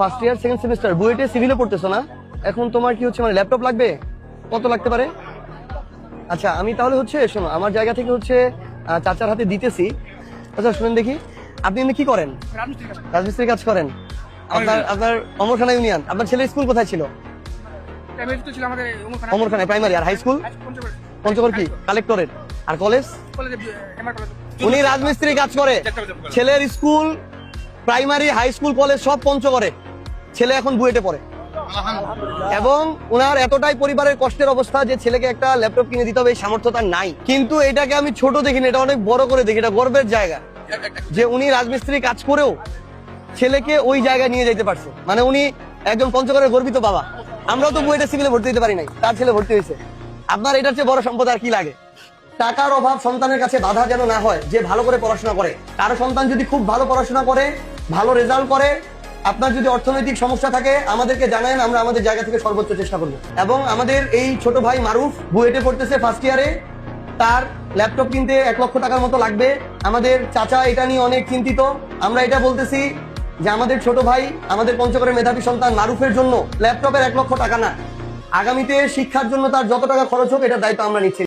First year second semester বুয়েটে সিভিলে পড়তেছো না? এখন তোমার কি হচ্ছে মানে ল্যাপটপ লাগবে? কত লাগতে পারে? আচ্ছা আমি তাহলে হচ্ছে শোনো আমার জায়গা থেকে হচ্ছে চাচার হাতে দিতেছি। আচ্ছা শুনেন দেখি আপনি এমনি কি করেন? রাজমিস্ত্রির কাজ করেন। আপনার আপনার অমরখানা ইউনিয়ন আপনার ছেলের স্কুল কোথায় ছিল? অমরখানায় প্রাইমারি আর হাই স্কুল পঞ্চগড়। কি? কালেক্টরের। আর কলেজ? উনি রাজমিস্ত্রি কাজ করে। ছেলের school primary high school college সব পঞ্চগড়ে। ছেলে এখন বুয়েটে পড়ে। এবং ওনার এতটাই পরিবারের কষ্টের অবস্থা যে ছেলেকে একটা ল্যাপটপ কিনে দিতে হবে সামর্থ্য তার নাই। কিন্তু এটাকে আমি ছোট দেখিনি, এটা অনেক বড় করে দেখি, এটা গর্বের জায়গা। যে উনি রাজমিস্ত্রি কাজ করেও ছেলেকে ওই জায়গায় নিয়ে যেতে পারছে। মানে উনি একজন পঞ্চগড়ের গর্বিত বাবা। আমরাও তো বুয়েটে সিভিলে ভর্তি দিতে পারি নাই, তার ছেলে ভর্তি হয়েছে। আপনার এটার চেয়ে বড় সম্পদ আর কি লাগে? টাকার অভাব সন্তানের কাছে বাধা যেন না হয়, যে ভালো করে পড়াশোনা করে। কারও সন্তান যদি খুব ভালো পড়াশোনা করে, ভালো রেজাল্ট করে আপনার যদি অর্থনৈতিক সমস্যা থাকে, আমাদেরকে জানান, আমরা আমাদের জায়গা থেকে সর্বোচ্চ চেষ্টা করব। এবং আমাদের এই ছোট ভাই মারুফ, বুয়েটে পড়তেছে ফার্স্ট ইয়ারে তার ল্যাপটপ কিনতে এক লক্ষ টাকার মতো লাগবে। আমাদের চাচা এটা নিয়ে অনেক চিন্তিত। আমরা এটা বলতেছি যে আমাদের ছোট ভাই, আমাদের পঞ্চগড়ের মেধাবী সন্তান মারুফের জন্য ল্যাপটপের এক লক্ষ টাকা না। আগামীতে শিক্ষার জন্য তার যত টাকা খরচ হোক, এটার দায়িত্ব আমরা নিচ্ছি।